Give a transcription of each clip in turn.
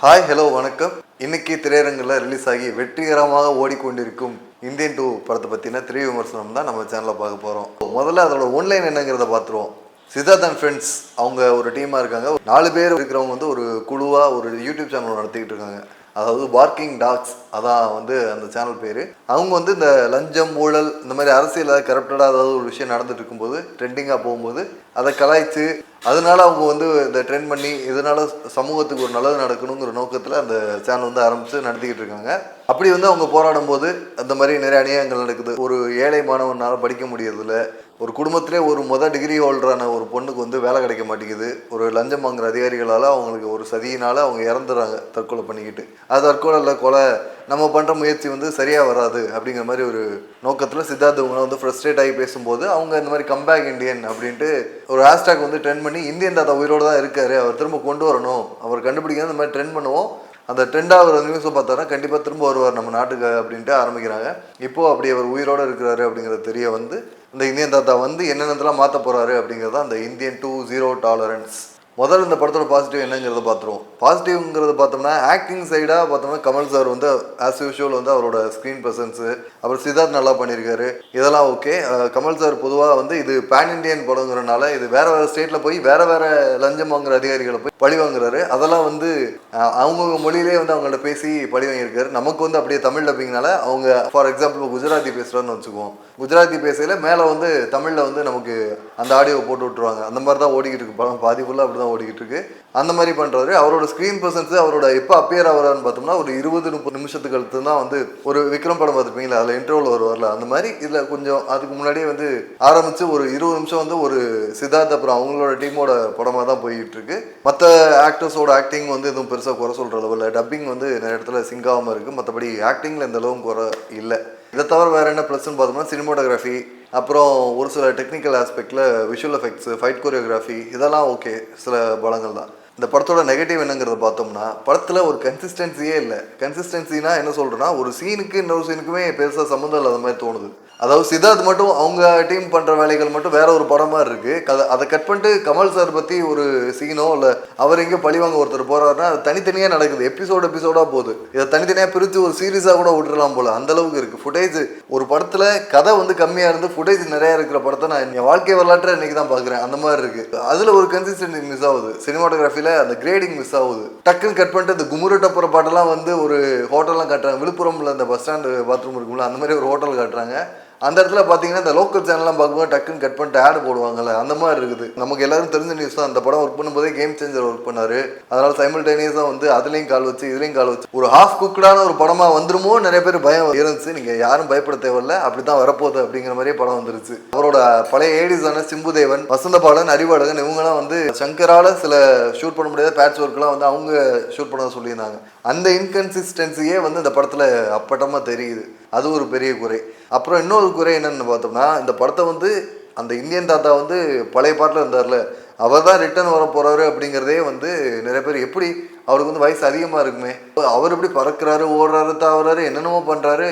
Hi hello வணக்கம். இன்னைக்கு திரையரங்கில் ரிலீஸ் ஆகி வெற்றிகரமாக ஓடிக்கொண்டிருக்கும் இந்தியன் டூ படத்தை பற்றின திரை விமர்சனம் தான் நம்ம சேனலில் பார்க்க போகிறோம் முதல்ல அதோட ஒன்லைன் என்னங்கிறத பார்த்துருவோம். சித்தார்த் அண்ட் ஃப்ரெண்ட்ஸ் அவங்க ஒரு டீமாக இருக்காங்க. நாலு பேர் இருக்கிறவங்க வந்து ஒரு குழுவாக ஒரு யூடியூப் சேனல் நடத்திக்கிட்டு இருக்காங்க. அதாவது பார்க்கிங் டாக்ஸ் அதான் வந்து அந்த சேனல் பேர். அவங்க வந்து இந்த லஞ்சம் ஊழல் இந்த மாதிரி அரசியலில் கரப்டடாக ஏதாவது ஒரு விஷயம் நடந்துட்டு இருக்கும்போது ட்ரெண்டிங்காக போகும்போது அதை கலாய்ச்சி அதனால அவங்க வந்து இந்த ட்ரெண்ட் பண்ணி இதனால சமூகத்துக்கு ஒரு நல்லது நடக்கணுங்கிற நோக்கத்தில் அந்த சேனல் வந்து ஆரம்பித்து நடத்திக்கிட்டு இருக்காங்க. அப்படி வந்து அவங்க போராடும் போது அந்த மாதிரி நிறைய அநியாயங்கள் நடக்குது. ஒரு ஏழை மாணவனால் படிக்க முடியறதில்ல. ஒரு குடும்பத்திலே ஒரு மொதல் டிகிரி ஹோல்டரான ஒரு பொண்ணுக்கு வந்து வேலை கிடைக்க மாட்டேங்குது. ஒரு லஞ்சம் வாங்குற அதிகாரிகளால் அவங்களுக்கு ஒரு சதியினால் அவங்க இறந்துடுறாங்க தற்கொலை பண்ணிக்கிட்டு. அது தற்கொலை இல்லை கொலை. நம்ம பண்ணுற முயற்சி வந்து சரியாக வராது அப்படிங்கிற மாதிரி ஒரு நோக்கத்தில் சித்தார்த் வந்து ஃப்ரஸ்ட்ரேட் ஆகி பேசும்போது அவங்க இந்த மாதிரி கம்பேக் இண்டியன் அப்படின்ட்டு ஒரு ஹேஷ்டாக் வந்து ட்ரெண்ட் பண்ணி இந்தியன் தாத்தா உயிரோடு தான் இருக்கார் அவர் திரும்ப கொண்டு வரணும். அவர் கண்டுபிடிக்கிறது இந்த மாதிரி ட்ரெண்ட் பண்ணுவோம். அந்த ட்ரெண்டாக ஒரு நியூஸை பார்த்தாருன்னா கண்டிப்பாக திரும்ப வருவார் நம்ம நாட்டுக்கு அப்படின்ட்டு ஆரம்பிக்கிறாங்க. இப்போது அப்படி அவர் உயிரோடு இருக்கிறாரு அப்படிங்கிறது தெரிய வந்து இந்த இந்தியன் தாத்தா வந்து என்னென்னலாம் மாற்ற போகிறாரு அப்படிங்கிறது தான் அந்த இந்தியன் டூ ஜீரோ டாலரன்ஸ். முதல்ல இந்த படத்தோட பாசிட்டிவ் என்னங்கிறத பார்த்துருவோம் பாசிட்டிவ்ங்கிறது பார்த்தோம்னா ஆக்டிங் சைடாக பார்த்தோம்னா கமல் சார் வந்து ஆஸ் யூஷுவல் வந்து அவரோட ஸ்க்ரீன் ப்ரெசன்ஸு அப்புறம் சித்தார்த் நல்லா பண்ணியிருக்காரு இதெல்லாம் ஓகே கமல் சார் பொதுவாக வந்து இது பேன் இண்டியன் படங்கிறனால இது வேறு வேறு ஸ்டேட்டில் போய் வேறு வேறு லஞ்சம் வாங்குற அதிகாரிகளை போய் பழி வாங்குறாரு அதெல்லாம் வந்து அவங்கவுங்க மொழியிலே வந்து அவங்கள்ட்ட பேசி பழி வாங்கியிருக்காரு நமக்கு வந்து அப்படியே தமிழ் அப்படிங்கனால அவங்க ஃபார் எக்ஸாம்பிள் குஜராத்தி பேசுகிறான்னு வச்சுக்குவோம். குஜராத்தி பேசையில் மேலே வந்து தமிழில் வந்து நமக்கு அந்த ஆடியோ போட்டு விட்ருவாங்க அந்த மாதிரி தான் ஓடிக்கிட்டு இருக்கு. படம் பாதி ஃபுல்லாக அப்படி தான் ஓடிக்கிட்டு இருக்கு. அந்த மாதிரி பண்ணுறாரு அவரோட ஸ்க்ரீன் பர்சன்ஸ் அவரோட எப்போ அப்பியர் ஆகிறான்னு பார்த்தோம்னா ஒரு இருபது முப்பது நிமிஷத்துக்கு அடுத்து தான் வந்து ஒரு விக்ரம் படம் பார்த்துருப்பீங்களா? அதில் இன்டர்வல் வருவார்ல அந்த மாதிரி இதில் கொஞ்சம் அதுக்கு முன்னாடியே வந்து ஆரம்பித்து ஒரு இருபது நிமிஷம் வந்து ஒரு சித்தார்த் அப்புறம் அவங்களோட டீமோட படமாக தான் போயிட்டு இருக்கு மற்ற ஆக்டர்ஸோட ஆக்டிங் வந்து எதுவும் பெருசாக குறை சொல்கிற அளவில் டப்பிங் வந்து நிறைய இடத்துல சிங்க் ஆகாமல் இருக்குது மற்றபடி ஆக்டிங்கில் எந்த அளவும் குறை இல்லை. இதை தவிர வேறு என்ன ப்ளஸ்ன்னு பார்த்தோம்னா சினிமோட்டோகிராஃபி அப்புறம் ஒரு சில டெக்னிக்கல் ஆஸ்பெக்டில் விஷுவல் எஃபெக்ட்ஸ் ஃபைட் கொரியோகிராஃபி இதெல்லாம் ஓகே சில படங்கள் தான் இந்த படத்தோட நெகட்டிவ் என்னங்கிறத பார்த்தோம்னா படத்தில் ஒரு கன்சிஸ்டன்சியே இல்லை. கன்சிஸ்டன்சினா என்ன சொல்கிறேன்னா ஒரு சீனுக்கு இன்னொரு சீனுக்குமே பெருசாக சம்மந்தம் இல்லாத மாதிரி தோணுது. அதாவது சித்தார்த் மட்டும் அவங்க டீம் பண்ணுற வேலைகள் மட்டும் வேற ஒரு படம் மாதிரி இருக்கு. அதை அதை கட் பண்ணிட்டு கமல் சார் பற்றி ஒரு சீனோ இல்லை அவர் எங்கேயோ பழிவாங்க ஒருத்தர் போறாருன்னா அது தனித்தனியாக நடக்குது. எபிசோடு எபிசோடாக போகுது. இதை தனித்தனியாக பிரித்து ஒரு சீரியஸாக கூட விட்டுறலாம் போல. அந்த அளவுக்கு இருக்கு. ஃபுட்டேஜ் ஒரு படத்தில் கதை வந்து கம்மியாக இருந்து ஃபுட்டேஜ் நிறையா இருக்கிற படத்தை நான் என் வாழ்க்கை வரலாற்றை இன்னைக்கு தான் பார்க்குறேன் அந்த மாதிரி இருக்கு. அதில் ஒரு கன்சிஸ்டன்சி மிஸ் ஆகுது. சினிமாட்டோகிராஃபியில் அந்த கிரேடிங் மிஸ் ஆகுது. டக்குன்னு கட் பண்ணிட்டு இந்த குமுருட்ட போகிற பாட்டெல்லாம் வந்து ஒரு ஹோட்டல்லாம் காட்டுறாங்க. விழுப்புரம்ல அந்த பஸ் ஸ்டாண்டு பாத்ரூம் இருக்கும்ல அந்த மாதிரி ஒரு ஹோட்டல் காட்டுறாங்க. அந்த இடத்துல பார்த்தீங்கன்னா இந்த லோக்கல் சேனல்லாம் பார்க்கும்போது டக்குன்னு கட் பண்ணிட்டு ஆடு போடுவாங்கல்ல அந்த மாதிரி இருக்குது. நமக்கு எல்லாரும் தெரிஞ்ச நியூஸ் தான். அந்த படம் ஒர்க் பண்ணும்போதே கேம் சேஞ்சர் ஒர்க் பண்ணார். அதனால சைமில்டேனியஸாக வந்து அதுலேயும் கால் வச்சு இதுலேயும் கால் வச்சு ஒரு ஹாஃப் குக்கடான ஒரு படமாக வந்துருமோ நிறைய பேர் பயம் இருந்துச்சு. நீங்கள் யாரும் பயப்பட தேவையில்ல. அப்படி தான் வரப்போகுது அப்படிங்கிற மாதிரியே படம் வந்துருச்சு. அவரோட பழைய ஏடிஸான சிம்புதேவன் வசந்த பாலன் அறிவாளகன் இவங்கெல்லாம் வந்து சங்கரால் சில ஷூட் பண்ண முடியாத பேட்ச் ஒர்க்லாம் வந்து அவங்க ஷூட் பண்ண சொல்லியிருந்தாங்க. அந்த இன்கன்சிஸ்டன்சியே வந்து இந்த படத்தில் அப்பட்டமாக தெரியுது. அது ஒரு பெரிய குறை. அப்புறம் இன்னொரு குறை என்னென்னு பார்த்தோம்னா இந்த படத்தை வந்து அந்த இந்தியன் தாத்தா வந்து பழைய பாட்டில் இருந்தார்ல அவர் தான் ரிட்டர்ன் வர போகிறாரு அப்படிங்கிறதே வந்து நிறைய பேர் எப்படி அவருக்கு வந்து வயசு அதிகமாக இருக்குமே? அவர் எப்படி பறக்கிறாரு ஓடுறாரு தாவுறாரு என்னென்னமோ பண்ணுறாரு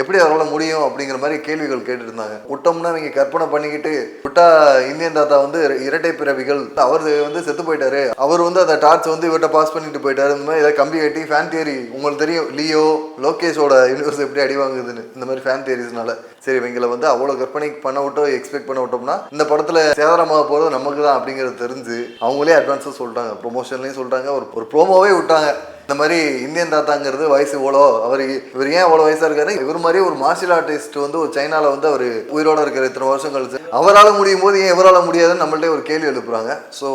எப்படி அவரால் முடியும் அப்படிங்கிற மாதிரி கேள்விகள் கேட்டுருந்தாங்க. இருந்தாங்க விட்டோம்னா நீங்கள் கற்பனை பண்ணிக்கிட்டு விட்டா இந்தியன் தாத்தா வந்து இரட்டை பிறவிகள் அவர் வந்து செத்து போயிட்டாரு. அவர் வந்து அந்த டார்ச் வந்து இவர்கிட்ட பாஸ் பண்ணிட்டு போயிட்டாரு. இந்த மாதிரி ஏதாவது கம்பி கட்டி ஃபேன் தியரி உங்களுக்கு தெரியும் லியோ லோகேஷோட யூனிவர்ஸ் எப்படி அடி வாங்குதுன்னு. இந்த மாதிரி ஃபேன் தியரிஸ்னால சரி இவங்களை வந்து அவ்வளோ கற்பனை பண்ண விட்டோ எக்ஸ்பெக்ட் பண்ண விட்டோம்னா இந்த படத்தில் சேதாரமாக போகிறது நமக்கு தான் அப்படிங்கிறது தெரிஞ்சு அவங்களே அட்வான்ஸாக சொல்லிட்டாங்க. ப்ரொமோஷன்லேயும் சொல்லிட்டாங்க. ஒரு ஒரு ப்ரோமோவே விட்டாங்க. இந்த மாதிரி இந்தியன் தாத்தாங்கிறது வயசு இவ்வளோ. அவர் இவர் ஏன் இவ்வளோ வயசாக இருக்காரு இவர் மாதிரி ஒரு மார்ஷியல் ஆர்டிஸ்ட் வந்து ஒரு சைனாவில் வந்து அவர் உயிரோட இருக்கிற இத்தனை வருஷம் கழிச்சு அவரால் முடியும் போது ஏன் இவரால் முடியாதுன்னு நம்மள்ட்ட ஒரு கேள்வி எழுப்புறாங்க. ஸோ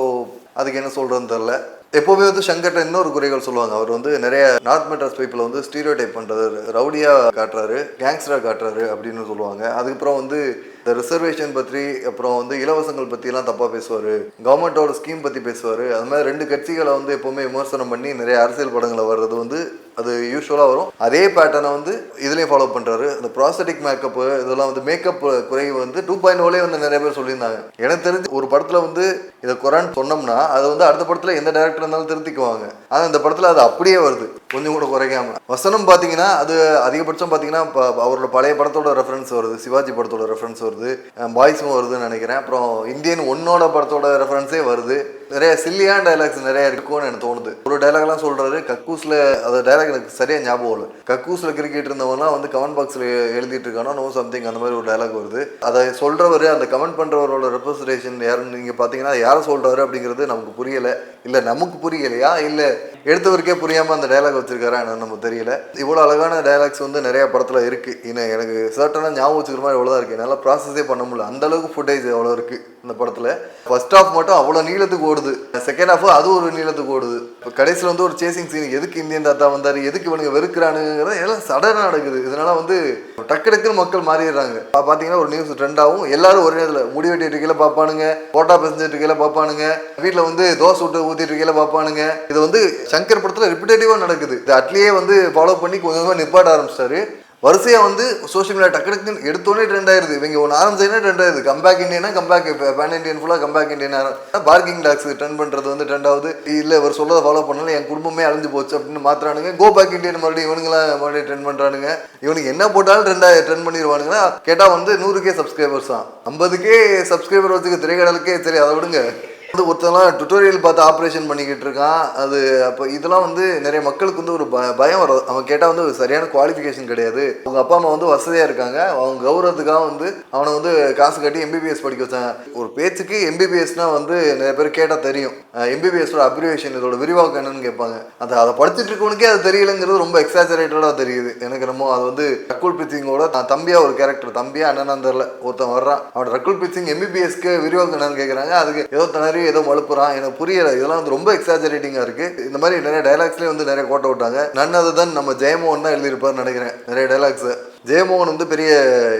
அதுக்கு என்ன சொல்கிறதுன்னு தெரில எப்போவுமே வந்து சங்கர்ட்ட இன்னொரு குறைகள் சொல்லுவாங்க. அவர் வந்து நிறைய நார்த் மெட்ராஸ் பீப்புளை வந்து ஸ்டீரியோ டைப் பண்ணுறாரு ரவுடியாக காட்டுறாரு கேங்ஸ்டராக காட்டுறாரு அப்படின்னு சொல்லுவாங்க. அதுக்கப்புறம் வந்து இந்த ரிசர்வேஷன் பற்றி அப்புறம் வந்து இலவசங்கள் பற்றிலாம் தப்பாக பேசுவார். கவர்மெண்ட்டோட ஸ்கீம் பற்றி பேசுவார். அது மாதிரி ரெண்டு கட்சிகளை வந்து எப்போவுமே விமர்சனம் பண்ணி நிறைய அரசியல் படங்களை வர்றது வந்து அது யூஸ்வலாக வரும். அதே பேட்டர்னை வந்து இதுலேயும் ஃபாலோ பண்ணுறாரு அந்த ப்ராஸ்தட்டிக் மேக்கப்பு இதெல்லாம் வந்து மேக்கப் குறைவு வந்து டூ பாயிண்ட் ஓலே வந்து நிறைய பேர் சொல்லியிருந்தாங்க. எனக்கு தெரிஞ்சு ஒரு படத்தில் வந்து இதை குரான் சொன்னோம்னா அது வந்து அடுத்த படத்தில் எந்த டேரக்டர் இருந்தாலும் திருத்திக்குவாங்க. ஆனால் இந்த படத்தில் அது அப்படியே வருது. கொஞ்சம் கூட குறைக்காம. வசனம் பார்த்தீங்கன்னா அது அதிகபட்சம் பார்த்தீங்கன்னா இப்போ அவரோட பழைய படத்தோட ரெஃபரன்ஸ் வருது. சிவாஜி படத்தோட ரெஃபரன்ஸ் வருது. பாய்ஸும் வருதுன்னு நினைக்கிறேன். அப்புறம் இந்தியன் ஒன்னோட படத்தோட ரெஃபரன்ஸே வருது. நிறைய சில்லியான டைலாக்ஸ் நிறைய இருக்கும்னு எனக்கு தோணுது. ஒரு டைலாக்லாம் சொல்றாரு கக்கூஸ்ல அந்த டைலாக் எனக்கு சரியா ஞாபகம் இல்லை கக்கூஸ்ல கிரிக்கெட் இருந்தவங்கலாம் வந்து கமெண்ட் பாக்ஸ்ல எழுதிட்டு இருக்கானோ நோ சம்திங் அந்த மாதிரி ஒரு டைலாக் வருது. அதை சொல்றவர் அந்த கமெண்ட் பண்றவரோட ரெப்ரஸன்டேஷன் யாருன்னு நீங்க பாத்தீங்கன்னா யாரை சொல்றாரு அப்படிங்கிறது நமக்கு புரியல. இல்ல நமக்கு புரியலையா? இல்ல எடுத்தவருக்கே புரியாம அந்த டைலாக் வச்சிருக்காரா எனக்கு நமக்கு தெரியல. இவ்வளவு அழகான டைலாக்ஸ் வந்து நிறைய படத்துல இருக்கு. இன்னும் எனக்கு சர்ட்டனா ஞாபகம் வச்சுக்கிற மாதிரி இவ்வளவுதான் இருக்கு. என்னால ப்ராசஸே பண்ண முடியல. அந்த அளவுக்கு ஃபுட்டேஜ் அவ்வளோ இருக்கு. இந்த படத்தில். ஃபர்ஸ்ட் ஹாஃப் மட்டும் அவ்வளோ நீளத்துக்கு ஓடுது. செகண்ட் ஹாஃப் அது ஒரு நீளத்துக்கு ஓடுது. இப்போ கடைசியில் வந்து ஒரு சேசிங் சீன் எதுக்கு இந்தியன் தாத்தா வந்தார்? எதுக்கு இவனுங்க வெறுக்கிறானுங்கிறத எல்லாம் சடனாக நடக்குது. இதனால வந்து டக்கு டக்குன்னு மக்கள் மாறிடுறாங்க. பா- பார்த்தீங்கன்னா ஒரு நியூஸ் ட்ரெண்ட் ஆகும் எல்லாரும் ஒரே நேரத்தில் முடி வெட்டிட்டு இருக்கையில பார்ப்பானுங்க போட்டா பேசிட்டு இருக்கையில பார்ப்பானுங்க வீட்டில் வந்து தோசை விட்டு ஊற்றிட்டு இருக்கையில பார்ப்பானுங்க இது வந்து சங்கர் படத்தில் ரிப்பிட்டேட்டிவாக நடக்குது. இது அட்லியே வந்து ஃபாலோ பண்ணி கொஞ்சம் கொஞ்சமாக நிப்பாட்ட ஆரம்பிச்சிட்டாரு. வரிசையாக வந்து சோஷியல் மீடியா டக்கு டக்குன்னு எடுத்தோடனே ட்ரெண்ட் ஆயிருது. இவங்க ஒன்று ஆரம்பிச்சதுன்னா ட்ரெண்ட் ஆயிருது. கம்பேக் இண்டியனா கம்பேக் பேன் இண்டியன் ஃபுல்லாக comeback Indian parking talks trend பண்ணுறது வந்து ட்ரெண்ட் ஆகுது. இல்லை இவர் சொல்லதை ஃபாலோ பண்ணல என் குடும்பமே அழிஞ்சு போச்சு அப்படின்னு மாத்திரானுங்க கோ பேக் இண்டியன் மறுபடியும் இவனுங்களாம் மறுபடியும் ட்ரெண்ட் பண்ணுறானுங்க இவனுக்கு என்ன போட்டாலும் ட்ரெண்ட் ட்ரெண்ட் பண்ணிடுவானுங்கன்னா கேட்டால் வந்து நூறுக்கே சப்ஸ்கிரைபர்ஸ் தான். ஐம்பதுக்கே சப்ஸ்கிரைபர் வச்சுக்க திரைக்கடலுக்கே சரி அதை விடுங்க. வந்து ஒருத்தெல்லாம் டுட்டோரியல் பார்த்து ஆப்ரேஷன் பண்ணிக்கிட்டு இருக்கான். அது அப்போ இதெல்லாம் வந்து நிறைய மக்களுக்கு வந்து ஒரு ப- பயம் வரும். அவன் கேட்டால் வந்து ஒரு சரியான குவாலிஃபிகேஷன் கிடையாது. அவங்க அப்பா அம்மா வந்து வசதியாக இருக்காங்க. அவங்க கௌரவத்துக்காக வந்து அவனை வந்து காசு கட்டி எம்பிபிஎஸ் படிக்க வச்சாங்க. ஒரு பேச்சுக்கு எம்பிபிஎஸ்னால் வந்து நிறைய பேர் கேட்டால் தெரியும். எம்பிபிஎஸோட அப்ரிவேஷன் இதோட விரிவாக்கம் என்னன்னு கேட்பாங்க. அது அதை படிச்சுட்டு இருக்கவனுக்கே அது தெரியலங்கிறது ரொம்ப எக்ஸாஜரேட்டடாக தெரியுது. எனக்கு ரொம்ப அது வந்து ரகுல் பிரீத் சிங்கோட தம்பியாக ஒரு கேரக்டர் தம்பியாக அண்ணன் தெரில ஒருத்தன் வர்றான். அவன் ரகுல் பிரீத் சிங் எம்பிபிஎஸ்க்கு விரிவாக்கம் என்னன்னு கேட்குறாங்க அதுக்கு ஏதோ திணறி ஏதோ மழுப்புறான் எனக்கு புரியல. இதெல்லாம் வந்து ரொம்ப எக்ஸாஜரேட்டிங்காக இருக்கு. இந்த மாதிரி நிறைய டைலாக்ஸ்லேயே வந்து நிறைய கோட்டை விட்டாங்க. நன்னது தான் நம்ம ஜெயமோகன் தான் எழுதியிருப்பார்னு நினைக்கிறேன். நிறைய டைலாக்ஸ் ஜெயமோகன் வந்து பெரிய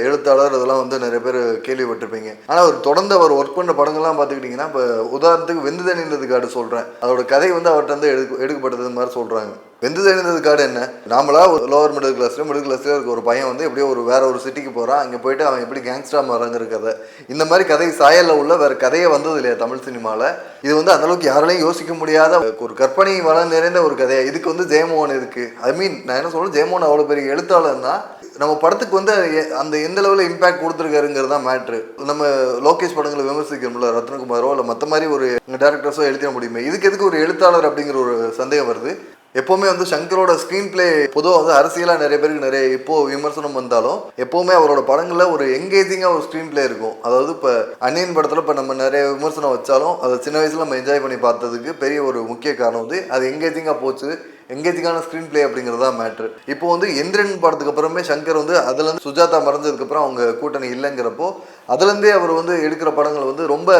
எழுத்தாளர் இதெல்லாம் வந்து நிறைய பேர் கேள்விப்பட்டிருப்பீங்க. ஆனால் அவர் தொடர்ந்து அவர் ஒர்க் பண்ண படங்கள்லாம் பார்த்துக்கிட்டிங்கன்னா இப்போ உதாரணத்துக்கு வெந்து தணிந்தது காடு சொல்கிறேன் அதோட கதை வந்து அவர்கிட்ட வந்து எடுக்க எடுக்கப்பட்டது மாதிரி சொல்கிறாங்க வெந்து தணிந்தது காடு என்ன? நாமளா லோவர் மிடில் கிளாஸ்ல மிடில் கிளாஸ்ல இருக்க ஒரு பையன் வந்து எப்படியோ ஒரு வேற ஒரு சிட்டிக்கு போகிறான் அங்கே போயிட்டு அவன் எப்படி கேங்ஸ்டா மாறாங்கிற கதை. இந்த மாதிரி கதை சாயல்ல உள்ள வேற கதையே வந்தது இல்லையா தமிழ் சினிமாவில் இது வந்து அந்தளவுக்கு யாராலையும் யோசிக்க முடியாத ஒரு கற்பனை வளம் நிறைந்த ஒரு கதையா. இதுக்கு வந்து ஜெயமோகன் இருக்கு ஐ மீன் நான் என்ன சொல்றேன் ஜெயமோகன் அவ்வளோ பெரிய எழுத்தாளர் தான் நம்ம படத்துக்கு வந்து அந்த எந்த லெவலில் இம்பாக்ட் கொடுத்துருக்காருங்கிறது தான் மேட்ரு நம்ம லோகேஷ் படங்களை விமர்சிக்கிறோம்ல ரத்னகுமாரோ இல்லை மற்ற மாதிரி ஒரு டேரக்டர்ஸோ எழுதிட முடியுமே? இதுக்கு எதுக்கு ஒரு எழுத்தாளர் அப்படிங்கிற ஒரு சந்தேகம் வருது. எப்போவுமே வந்து சங்கரோட ஸ்க்ரீன் பிளே பொதுவாக வந்து அரசியலாக நிறைய பேருக்கு நிறைய இப்போ விமர்சனம் வந்தாலும் எப்போவுமே அவரோட படங்களில் ஒரு எங்கேஜிங்காக ஒரு ஸ்க்ரீன் பிளே இருக்கும். அதாவது இப்போ அன்னியன் படத்தில் இப்போ நம்ம நிறைய விமர்சனம் வச்சாலும் அதை சின்ன வயசில் நம்ம என்ஜாய் பண்ணி பார்த்ததுக்கு பெரிய ஒரு முக்கிய காரணம் வந்து அது எங்கேஜிங்காக போச்சு. எங்கேஜிங்கான ஸ்க்ரீன் பிளே அப்படிங்கிறது தான் மேட்ரு இப்போ வந்து எந்திரன் படத்துக்கு அப்புறமே சங்கர் வந்து அதுலேருந்து சுஜாதா மறைஞ்சதுக்கப்புறம் அவங்க கூட்டணி இல்லைங்கிறப்போ அதுலேருந்தே அவர் வந்து எடுக்கிற படங்கள் வந்து ரொம்ப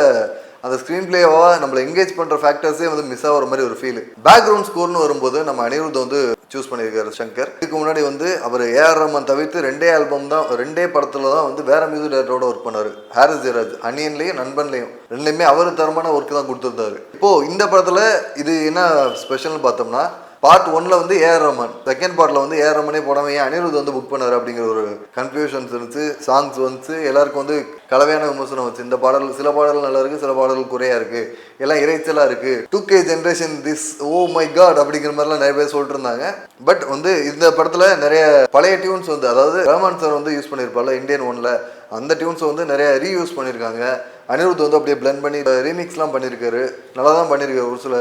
அந்த ஸ்க்ரீன் பிளேவாக நம்மளை எங்கேஜ் பண்ணுற ஃபேக்டர்ஸே வந்து மிஸ் ஆகிற மாதிரி ஒரு ஃபீல் பேக்ரவுண்ட் ஸ்கோர்னு வரும்போது நம்ம அனிருத் வந்து சூஸ் பண்ணியிருக்காரு சங்கர். இதுக்கு முன்னாடி வந்து அவர் ஏஆர் ரமன் தவிர்த்து ரெண்டே ஆல்பம் தான் ரெண்டே படத்தில் தான் வந்து வேற மியூசிக் டேரக்டரோட ஒர்க் பண்ணாரு. ஹாரிஸ் ஜெயராஜ் அனியன்லேயும் நண்பன்லையும். ரெண்டுமே அவர் தரமான ஒர்க் தான் கொடுத்துருந்தாரு. இப்போது இந்த படத்தில் இது என்ன ஸ்பெஷல்னு பார்த்தோம்னா பார்ட் ஒன்ல வந்து ஏஆர் ரமன் செகண்ட் பார்ட்ல வந்து ஏஆர் ரமனே போடாம ஏன் அனிருத் வந்து புக் பண்ணாரு அப்படிங்கிற ஒரு கன்ஃபியூஷன்ஸ் இருந்துச்சு சாங்ஸ் வந்துச்சு எல்லாருக்கும் வந்து கலவையான விமர்சனம் வச்சு இந்த பாடல் சில பாடல்கள் நல்லா இருக்கு சில பாடல்கள் குறையா இருக்கு. எல்லாம் இறைச்சலா இருக்கு. Two K generation this oh my god அப்படிங்கிற மாதிரிலாம் நிறைய பேர் சொல்லிட்டு இருந்தாங்க பட் வந்து இந்த படத்துல நிறைய பழைய டியூன்ஸ் வந்து அதாவது ரஹ்மான் சார் வந்து யூஸ் பண்ணியிருப்பார்ல இந்தியன் ஒன்ல அந்த டியூன்ஸை வந்து நிறைய ரீயூஸ் பண்ணியிருக்காங்க அனிருத் வந்து அப்படியே பிளெண்ட் பண்ணி ரீமிக்ஸ்லாம் பண்ணியிருக்காரு நல்லா தான் பண்ணியிருக்காரு ஒரு சில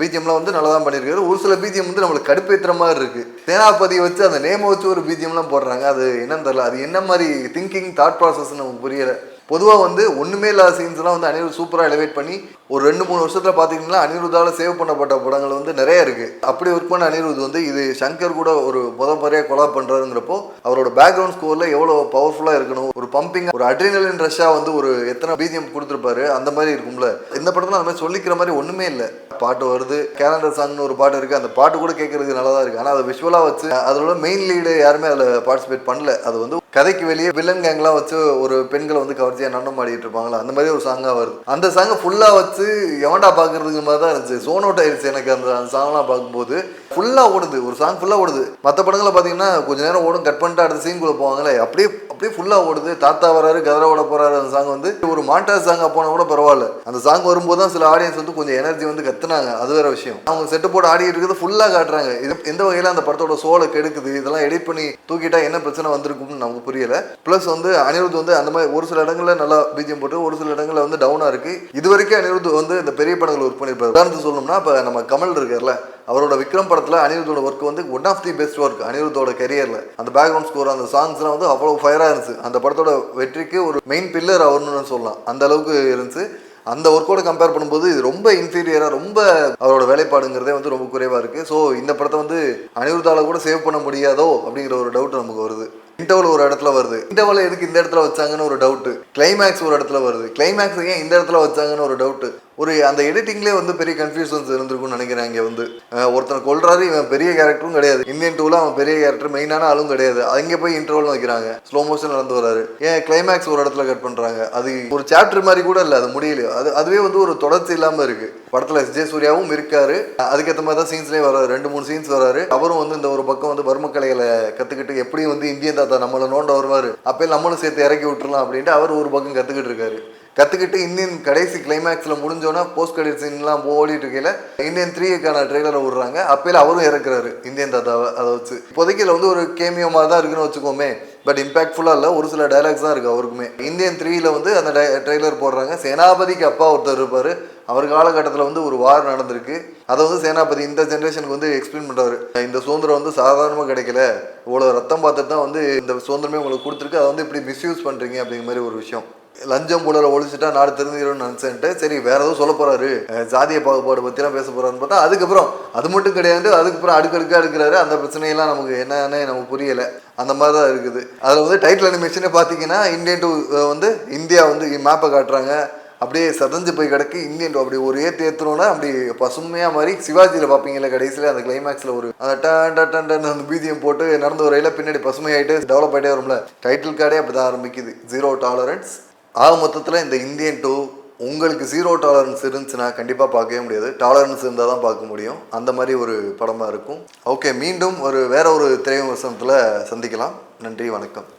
பிஜிஎம்லாம் வந்து நல்லா தான் பண்ணியிருக்காரு ஒரு சில பிஜிஎம் வந்து நம்மளுக்கு கடுப்பேற்றுற மாதிரி இருக்குது தேனாபதியை வச்சு அந்த நேமை வச்சு ஒரு பிஜிஎம்லாம் போடுறாங்க. அது என்னன்னு தெரில அது என்ன மாதிரி திங்கிங் தாட் ப்ராசஸ்ன்னு நமக்கு புரியலை. பொதுவாக வந்து ஒன்றுமே இல்லாத சீன்ஸ்லாம் வந்து அனிருத் சூப்பராக எலிவேட் பண்ணி ஒரு ரெண்டு மூணு வருஷத்தில் பார்த்தீங்கன்னா அனிருத்தால் சேவ் பண்ணப்பட்ட படங்கள் வந்து நிறைய இருக்குது அப்படி ஒர்க் பண்ண அனிருத் வந்து இது சங்கர் கூட ஒரு முத முறையாக கொலா பண்ணுறாருங்கிறப்போ அவரோட பேக்ரவுண்ட் ஸ்கோரில் எவ்வளோ பவர்ஃபுல்லாக இருக்கணும் ஒரு பம்பிங் ஒரு அட்ரினலின் ரஷ்ஷாக வந்து ஒரு எத்தனை பிஜிஎம் கொடுத்துருப்பாரு அந்த மாதிரி இருக்கும்ல. இந்த படத்தில் அந்த மாதிரி சொல்லிக்கிற மாதிரி ஒன்றுமே இல்லை. பாட்டு வருது. கேலண்டர் சாங்னு ஒரு பாட்டு இருக்குது அந்த பாட்டு கூட கேட்கறதுக்கு நல்லா தான் இருக்குது ஆனால் அதை விஷுவலாக வச்சு அதோட மெயின் லீடு யாருமே அதில் பார்ட்டிசிபேட் பண்ணல. அது வந்து கதைக்கு வெளியே வில்லன் கேங்லாம் வச்சு ஒரு பெண்களை வந்து கவர்ச்சியாக நடனம் ஆடிட்டு இருப்பாங்களா அந்த மாதிரி ஒரு சாங்காக வருது. அந்த சாங்கை ஃபுல்லாக வச்சு எவன்டா பார்க்கறதுக்கு மாதிரி தான் இருந்துச்சு. சோன் அவுட் ஆயிடுச்சு எனக்கு அந்த அந்த சாங்லாம் பார்க்கும்போது. ஃபுல்லாக ஓடுது. ஒரு சாங் ஃபுல்லாக ஓடுது. மற்ற படங்களை பார்த்தீங்கன்னா கொஞ்ச நேரம் ஓடும். கட் பண்ணிட்டு அடுத்த சீன் கூட போவாங்களே அப்படியே அப்படியே ஃபுல்லாக ஓடுது. தாத்தா வராரு கதரை ஓட போறாரு அந்த சாங் வந்து. ஒரு மாண்டாஸ் சாங்காக போனால் கூட பரவாயில்ல. அந்த சாங் வரும்போது தான் சில ஆடியன்ஸ் வந்து கொஞ்சம் எனர்ஜி வந்து கத்துனாங்க. அது வேற விஷயம். அவங்க செட்டு போட்டு ஆடிட்டு இருக்கிறது ஃபுல்லாக காட்டுறாங்க. இது எந்த வகையில் அந்த படத்தோட சோலை கெடுக்குது? இதெல்லாம் எடிட் பண்ணி தூக்கிட்டா என்ன பிரச்சனை வந்திருக்கும்னு நமக்கு புரியல. ப்ளஸ் வந்து அனிருத் வந்து அந்த மாதிரி ஒரு சில இடங்களில் நல்லா பீஜியம் போட்டு ஒரு சில இடங்களில் வந்து டவுனாக இருக்கு. இது வரைக்கும் அனிருத் வந்து இந்த பெரிய படங்கள் ஒர்க் பண்ணியிருப்பாரு. உதாரணத்துக்கு சொல்லணும்னா இப்போ நம்ம கமல் இருக்கார்ல அவரோட விக்ரம் படத்தில் அனிருத்தோட ஒர்க் வந்து one of the best work அனிருத்தோட கெரியரில் அந்த பேக்ரவுண்ட் ஸ்கோர் அந்த சாங்ஸ்லாம் வந்து அவ்வளோ ஃபயராக இருந்துச்சு. அந்த படத்தோட வெற்றிக்கு ஒரு மெயின் பில்லர் அவர்னு சொல்லலாம். அந்த அளவுக்கு இருந்துச்சு. அந்த ஒர்க்கோட கம்பேர் பண்ணும்போது இது ரொம்ப இன்ஃபீரியராக ரொம்ப அவரோட வேலைப்பாடுங்கிறதே வந்து ரொம்ப குறைவாக இருக்குது ஸோ இந்த படத்தை வந்து அனிருத்தால கூட சேவ் பண்ண முடியாதோ அப்படிங்கிற ஒரு டவுட் நமக்கு வருது. இன்டர்வல் ஒரு இடத்துல வருது. இன்டர்வல் எதுக்கு இந்த இடத்துல வச்சாங்கன்னு ஒரு டவுட் கிளைமேக்ஸ் ஒரு இடத்துல வருது. கிளைமேக்ஸ் ஏன் இந்த இடத்துல வச்சாங்கன்னு ஒரு டவுட் ஒரு அந்த எடிட்டிங்லேயே வந்து பெரிய கன்ஃபியூஷன்ஸ் இருந்திருக்கும்னு நினைக்கிறேன் இங்கே வந்து. ஒருத்தனை கொள்றாரு இவன் பெரிய கேரக்டரும் கிடையாது. இந்தியன் டூவில் அவன் பெரிய கேரக்டர் மெயினான ஆளும் கிடையாது. அங்கே போய் இன்டர்வல் வைக்கிறாங்க. ஸ்லோ மோஷன் நடந்து வராரு. ஏன் கிளைமேக்ஸ் ஒரு இடத்துல கட் பண்ணுறாங்க அது ஒரு சாப்டர் மாதிரி கூட இல்லை அது முடியல. அது அதுவே வந்து ஒரு தொடர்ச்சி இல்லாமல் இருக்குது படத்தில் எஸ் ஜே சூர்யாவும் இருக்காரு. அதுக்கேற்ற மாதிரி தான் சீன்ஸ்லேயே வராரு. ரெண்டு மூணு சீன்ஸ் வராரு. அவரும் வந்து இந்த ஒரு பக்கம் வந்து வர்ம கலைகளை கற்றுக்கிட்டு எப்படியும் வந்து இந்தியன் தாத்தா நம்மளை நோண்ட வருவார். அப்போ நம்மளும் சேர்த்து இறக்கி விட்டுறலாம் அப்படின்ட்டு அவர் ஒரு பக்கம் கற்றுக்கிட்டு இருக்காரு. கற்றுக்கிட்டு இந்தியன் கடைசி கிளைமேக்ஸில் முடிஞ்சோன்னா போஸ்ட் கிரெடிட் சீன்லாம் ஓடிட்டு இருக்கையில் இந்தியன் த்ரீக்கான ட்ரெய்லரை விடுறாங்க. அப்பயில அவரும் இறக்குறாரு இந்தியன் தாத்தாவை அதை வச்சு. இப்போதைக்கு இதில் வந்து ஒரு கேமியோ மாதிரி தான் இருக்குன்னு வச்சுக்கோமே. பட் இம்பாக்ட்ஃபுல்லாக இல்லை ஒரு சில டைலாக்ஸ் தான் இருக்குது அவருக்குமே. இந்தியன் த்ரீயில் வந்து அந்த ட்ரெய்லர் போடுறாங்க. சேனாபதிக்கு அப்பா ஒருத்தர் இருப்பார். அவர் காலகட்டத்தில் வந்து ஒரு வார் நடந்திருக்கு. அதை வந்து சேனாபதி இந்த ஜென்ரேஷனுக்கு வந்து எக்ஸ்பிளைன் பண்ணுறாரு இந்த சுதந்திரம் வந்து சாதாரணமாக கிடைக்கல. இவ்வளோ ரத்தம் பார்த்துட்டு தான் வந்து இந்த சுதந்திரமே உங்களுக்கு கொடுத்துருக்கு. அதை வந்து இப்படி மிஸ்யூஸ் பண்ணுறீங்க அப்படிங்கிற மாதிரி ஒரு விஷயம். லஞ்சம் ஊழலை ஒழிச்சிட்டா நாடு தெரிஞ்சுக்கணும்னு நினச்சேன்ட்டு சரி வேற ஏதோ சொல்ல போறாரு. ஜாதிய பாகுபாடு பற்றிலாம் பேச போறாருன்னு பார்த்தா அதுக்கப்புறம் அது மட்டும் கிடையாது அதுக்கப்புறம் அடுக்கடுக்காக எடுக்கிறாரு அந்த பிரச்சனையெல்லாம் நமக்கு என்னன்னு நமக்கு புரியல. அந்த மாதிரி தான் இருக்குது. அதில் வந்து டைட்டில் அனிமேஷனே பார்த்தீங்கன்னா இந்தியன் டூ வந்து இந்தியா வந்து மேப்பை காட்டுறாங்க. அப்படியே சதஞ்சு போய் கிடக்கு. இந்தியன் டூ அப்படி ஒரே ஏத்து அப்படி பசுமையாக மாதிரி சிவாஜியில் பார்ப்பீங்களா கடைசியில் அந்த கிளைமேக்ஸில் ஒரு அந்த டன் டன் டன் அந்த பீஜியம் போட்டு நடந்து வரையில பின்னாடி பசுமையாயிட்டு டெவலப் ஆகிட்டே வரும்ல. டைட்டில் கார்டே அப்படி தான் ஆரம்பிக்குது. ஜீரோ டாலரன்ஸ் ஆக மொத்தத்தில் இந்த இந்தியன் டூ உங்களுக்கு ஜீரோ டாலரன்ஸ் இருந்துச்சுன்னா கண்டிப்பாக பார்க்கவே முடியாது. டாலரன்ஸ் இருந்தால் தான் பார்க்க முடியும். அந்த மாதிரி ஒரு படமாக இருக்கும். ஓகே மீண்டும் ஒரு வேற ஒரு திரை விமர்சனத்தில் சந்திக்கலாம். நன்றி வணக்கம்.